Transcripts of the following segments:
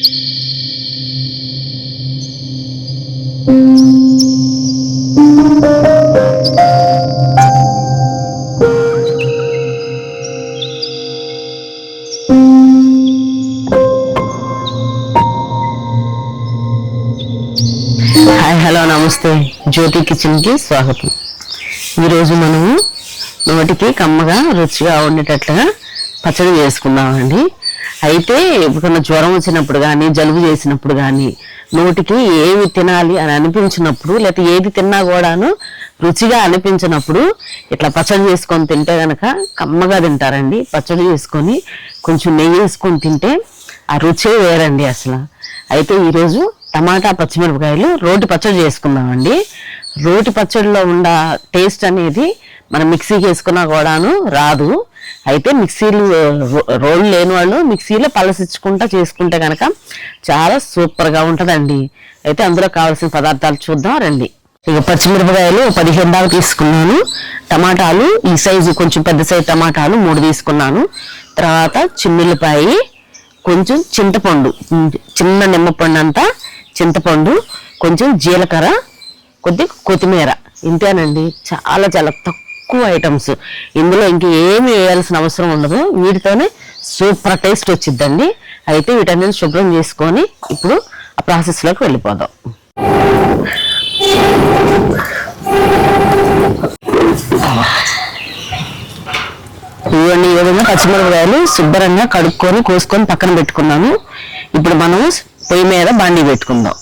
Hi hello నమస్తే. జ్యోతి కిచెన్కి స్వాగతం. ఈరోజు మనము నోటికి కమ్మగా రుచిగా ఉండేటట్లుగా పచ్చడి చేసుకుందామండి. అయితే ఎప్పుడన్నా జ్వరం వచ్చినప్పుడు కానీ జలుబు చేసినప్పుడు కానీ నోటికి ఏమి తినాలి అని అనిపించినప్పుడు లేకపోతే ఏది తిన్నా కూడాను రుచిగా అనిపించినప్పుడు ఇట్లా పచ్చడి చేసుకొని తింటే కనుక కమ్మగా తింటారండి. పచ్చడి చేసుకొని కొంచెం నెయ్యి వేసుకొని తింటే ఆ రుచే వేరండి అసలు. అయితే ఈరోజు టమాటా పచ్చిమిరపకాయలు రోటి పచ్చడి చేసుకుందామండి. రోటి పచ్చడిలో ఉన్న టేస్ట్ అనేది మనం మిక్సీకి వేసుకున్నా కూడాను రాదు. అయితే మిక్సీలు రో- లేని వాళ్ళు మిక్సీలో పలసించుకుంటా చేసుకుంటే కనుక చాలా సూపర్గా ఉంటుందండి. అయితే అందులో కావాల్సిన పదార్థాలు చూద్దాం రండి. ఇక పచ్చిమిరపకాయలు పదిహేను దాకా తీసుకున్నాను. టమాటాలు ఈ సైజు కొంచెం పెద్ద సైజు టమాటాలు మూడు తీసుకున్నాను. తర్వాత చిమ్మిల్లిపాయి కొంచెం చింతపండు చిన్న నిమ్మపండు అంతా చింతపండు కొంచెం జీలకర్ర కొద్ది కొత్తిమీర. ఇంతేనండి. చాలా చాలా తక్కువ ఐటమ్స్ ఇందులో ఇంక ఏమి వేయాల్సిన అవసరం ఉండదు. వీటితోనే సూపర్ టేస్ట్ వచ్చిద్దండి. అయితే వీటన్నిటిని శుభ్రం చేసుకొని ఇప్పుడు ఆ ప్రాసెస్లోకి వెళ్ళిపోదాం. ఇవన్నీ ఈ విధంగా పచ్చిమిరపకాయలు శుభ్రంగా కడుక్కొని కోసుకొని పక్కన పెట్టుకున్నాను. ఇప్పుడు మనం పొయ్యి మీద బాండీ పెట్టుకుందాం.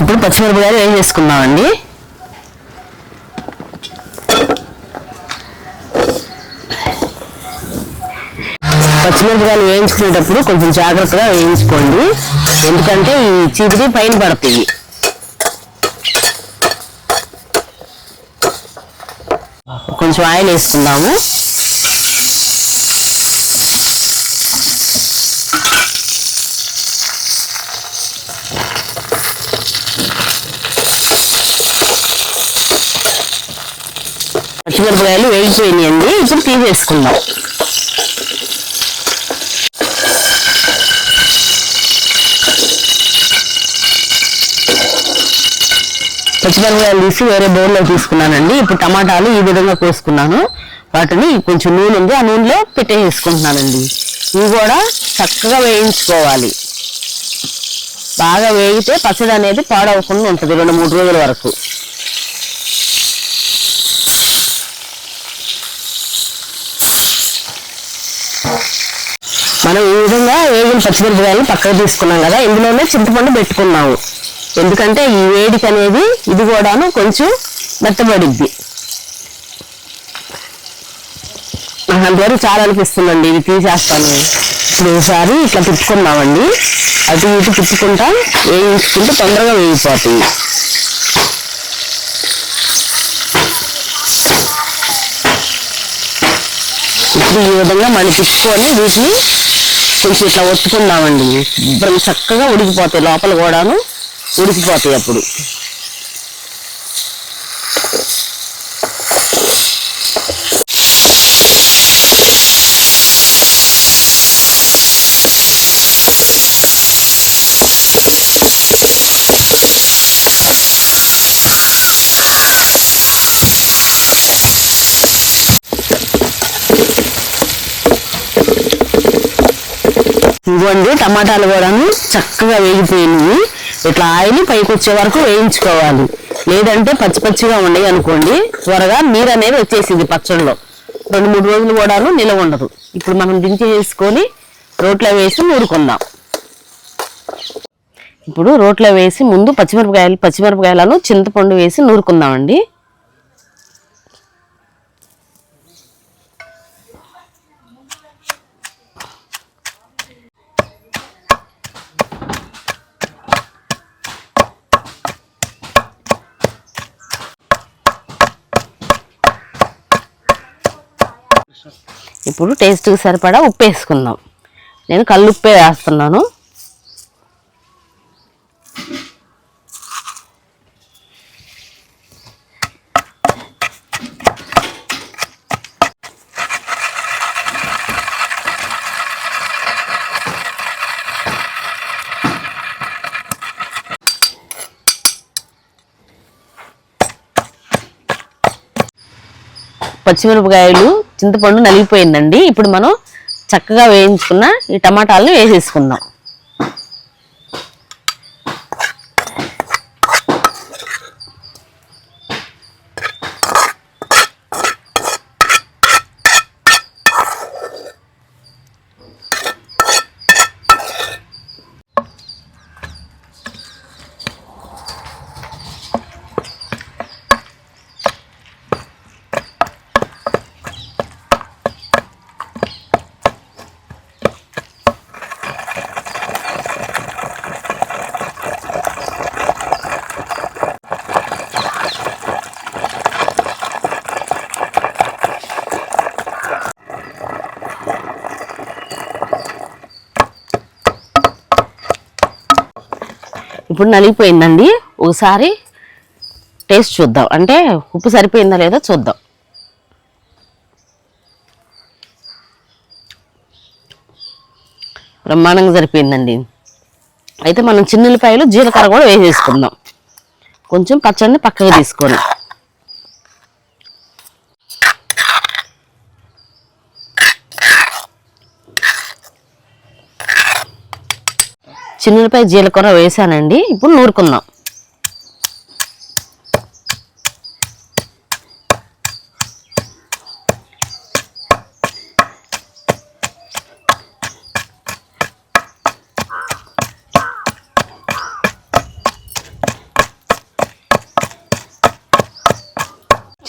ఇప్పుడు పచ్చిమిరపకాయలు ఏం చేసుకుందామండి పచ్చిమిరపకాయలు వేయించుకునేటప్పుడు కొంచెం జాగ్రత్తగా వేయించుకోండి. ఎందుకంటే ఈ చీపిడి పైన పడతాయి. కొంచెం ఆయిల్ వేసుకుందాము. పచ్చిమిరపకాయలు వేగిపోయినాయండి ఇప్పుడు తీసేసుకుందాం పచ్చిమిరపకాయలు తీసి వేరే బౌల్లో తీసుకున్నానండి. ఇప్పుడు టమాటాలు ఈ విధంగా కోసుకున్నాను. వాటిని కొంచెం నూనె ఉంది. ఆ నూనెలో పెట్టేసుకుంటున్నానండి ఇవి కూడా చక్కగా వేయించుకోవాలి. బాగా వేగితే పచ్చడి అనేది పాడవకుండా ఉంటుంది. రెండు మూడు రోజుల వరకు. మనం ఈ విధంగా వేగిన పచ్చిమిరపకాయలు పక్కకు తీసుకున్నాం కదా ఇందులోనే చింతపండు పెట్టుకున్నాము. ఎందుకంటే ఈ వేడికి అనేది ఇది కూడాను కొంచెం మెత్తబడిద్ది. నాకు అంతవరకు చాలా అనిపిస్తుందండి ఇది తీసేస్తాను. ఇప్పుడు ఒకసారి ఇట్లా తిప్పుకున్నామండి అటు ఇటు తిప్పుకుంటా వేయించుకుంటే తొందరగా వేగిపోతాయి ఇప్పుడు ఈ విధంగా మనకి తిప్పుకొని వీటిని కొంచెం ఇట్లా ఒత్తుకుందామండి. శుభ్రం చక్కగా ఉడికిపోతాయి లోపల కూడాను. ఉడికిపోతాయి అప్పుడు. ఇవ్వండి టమాటాలు కూడాను చక్కగా వేగిపోయినవి. ఇట్లా ఆయిల్ పైకి వచ్చే వరకు వేయించుకోవాలి. లేదంటే పచ్చి పచ్చిగా ఉండయి అనుకోండి త్వరగా నీరు అనేది వచ్చేసింది పచ్చడిలో రెండు మూడు రోజులు కూడాను నిలవ ఉండదు. ఇప్పుడు మనం దించేసుకొని రోట్లో వేసి నూరుకుందాం. ఇప్పుడు రోట్లో వేసి ముందు పచ్చిమిరపకాయలు పచ్చిమిరపకాయలను చింతపండు వేసి నూరుకుందామండి. ఇప్పుడు టేస్ట్కి సరిపడా ఉప్పు వేసుకుందాం. నేను కళ్ళు ఉప్పే వేస్తున్నాను. పచ్చిమిరపకాయలు చింతపండు నలిగిపోయిందండి. ఇప్పుడు మనం చక్కగా వేయించుకున్న ఈ టమాటాలను వేసేసుకుందాం. ఇప్పుడు నలిగిపోయిందండి. ఒకసారి టేస్ట్ చూద్దాం. అంటే ఉప్పు సరిపోయిందా లేదా చూద్దాం. బ్రహ్మాండంగా సరిపోయిందండి. అయితే మనం చిన్నులపాయలు జీలకర్ర కూడా వేసేసుకుందాం. కొంచెం పచ్చడిని పక్కగా తీసుకొని. చిన్నులపై జీలకర్ర వేసానండి. ఇప్పుడు నూరుకుందాం.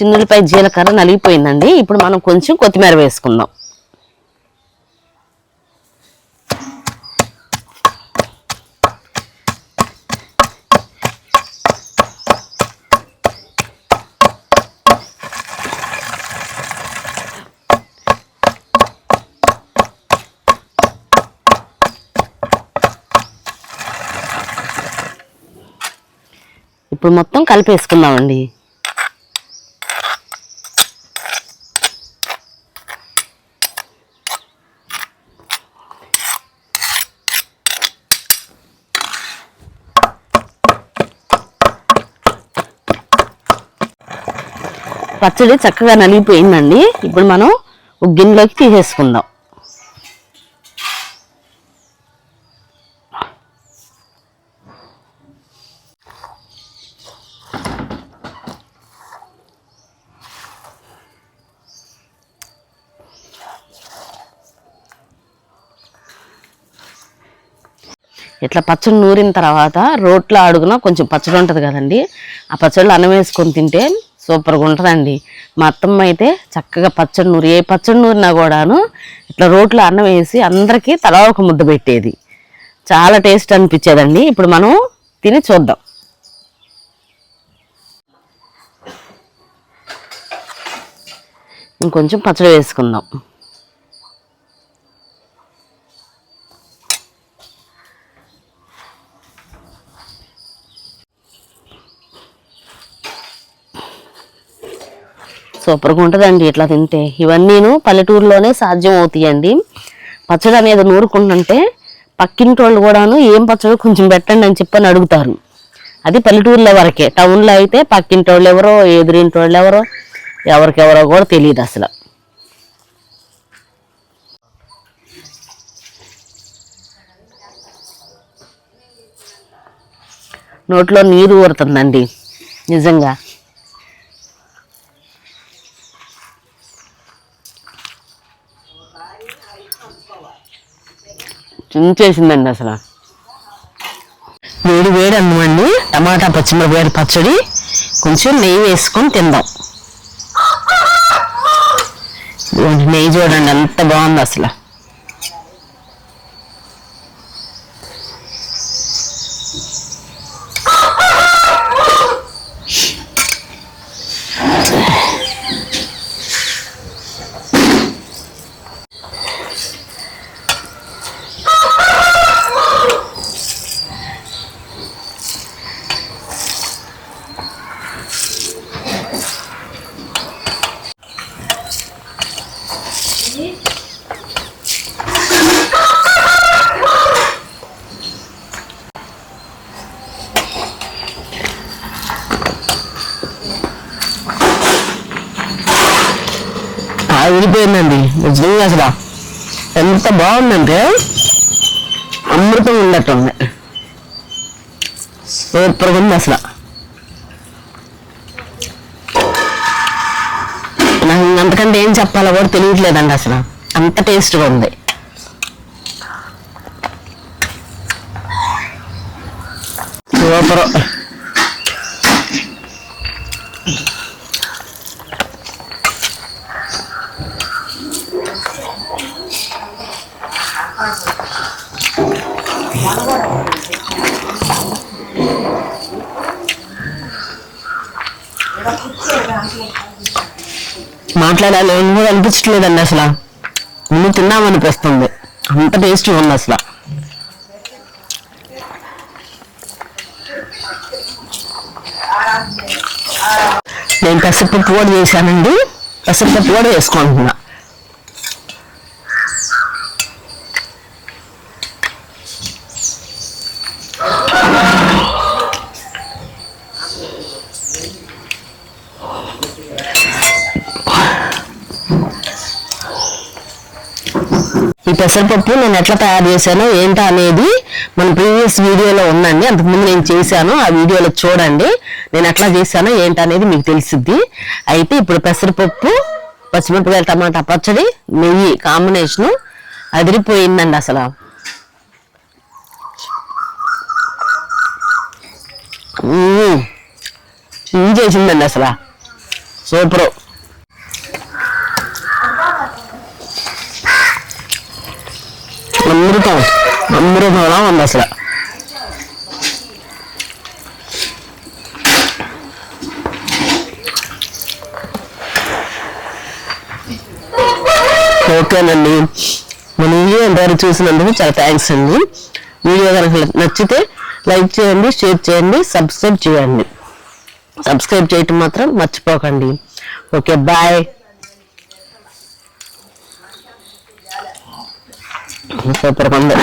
చిన్నులపై జీలకర్ర నలిగిపోయిందండి. ఇప్పుడు మనం కొంచెం కొత్తిమీర వేసుకుందాం. ఇప్పుడు మొత్తం కలిపేసుకుందామండి. పచ్చడి చక్కగా నలిగిపోయిందండి. ఇప్పుడు మనం ఒక గిన్నెలోకి తీసేసుకుందాం. ఇట్లా పచ్చడి నూరిన తర్వాత రోట్లో అడుగున కొంచెం పచ్చడి ఉంటుంది కదండి ఆ పచ్చడిలో అన్నం వేసుకొని తింటే సూపర్గా ఉంటుందండి. మా అత్తమ్మ అయితే చక్కగా పచ్చడి నూరి ఏ పచ్చడి నూరినా కూడాను ఇట్లా రోట్లో అన్నం వేసి అందరికీ తలా ఒక ముద్ద పెట్టేది. చాలా టేస్ట్ అనిపించేదండి. ఇప్పుడు మనం తిని చూద్దాం. ఇంకొంచెం పచ్చడి వేసుకుందాం. సూపర్గా ఉంటుందండి ఇట్లా తింటే. ఇవన్నీను పల్లెటూరులోనే సాధ్యం అవుతాయండి పచ్చడి అనేది నూరుకుంటుంటే పక్కింటి వాళ్ళు కూడాను ఏం పచ్చడి కొంచెం పెట్టండి అని చెప్పని అడుగుతారు. అది పల్లెటూరులో వరకే. టౌన్లో అయితే పక్కింటి వాళ్ళు ఎవరో ఎదురింటి వాళ్ళు ఎవరో ఎవరికెవరో కూడా తెలియదు అసలు. నోట్లో నీరు ఊరుతుందండి. నిజంగా. చించేసిందండి అసలు. వేడి వేడి అన్నమండి టమాటా పచ్చిమిరపకాయల పచ్చడి కొంచెం నెయ్యి వేసుకొని తిందాం. నెయ్యి చూడండి ఎంత బాగుంది అసలు. అదిరిపోయిందండి అసలు ఎంత బాగుందంటే అమృతం ఉన్నట్టుంది సూపర్గా ఉంది అసలు. నాకు అంతకంటే ఏం చెప్పాలో కూడా తెలియట్లేదండి అసలు. అంత టేస్ట్గా ఉంది. సూపర్. మాట్లాడాలి ఏం కూడా అనిపించట్లేదండి అసలు. ముందు తిన్నామనిపిస్తుంది అంత టేస్టీ ఉంది అసలు. నేను పెసరపప్పు కూడా చేశానండి. పెసరపప్పు కూడా వేసుకుంటున్నా. పెసరపప్పు నేను ఎట్లా తయారు చేశానో ఏంటా అనేది మన ప్రీవియస్ వీడియోలో ఉందండి. అంతకుముందు నేను చేశాను ఆ వీడియోలో చూడండి. నేను ఎట్లా చేశానో ఏంటి అనేది మీకు తెలిసిద్ది. అయితే ఇప్పుడు పెసరపప్పు పచ్చిమిరపకాయల టమాటా పచ్చడి నెయ్యి కాంబినేషన్ అదిరిపోయిందండి అసలు. ఏం చేసిందండి అసలు. సూపర్ అమృతం అమృతంలా ఉంది అసలు. ఓకేనండి. మన వీడియో ఎంతవరకు చూసినందుకు చాలా థ్యాంక్స్ అండి. వీడియో కనుక నచ్చితే లైక్ చేయండి షేర్ చేయండి సబ్స్క్రైబ్ చేయండి. సబ్స్క్రైబ్ చేయటం మాత్రం మర్చిపోకండి. ఓకే బాయ్ సూపర్ ఉంది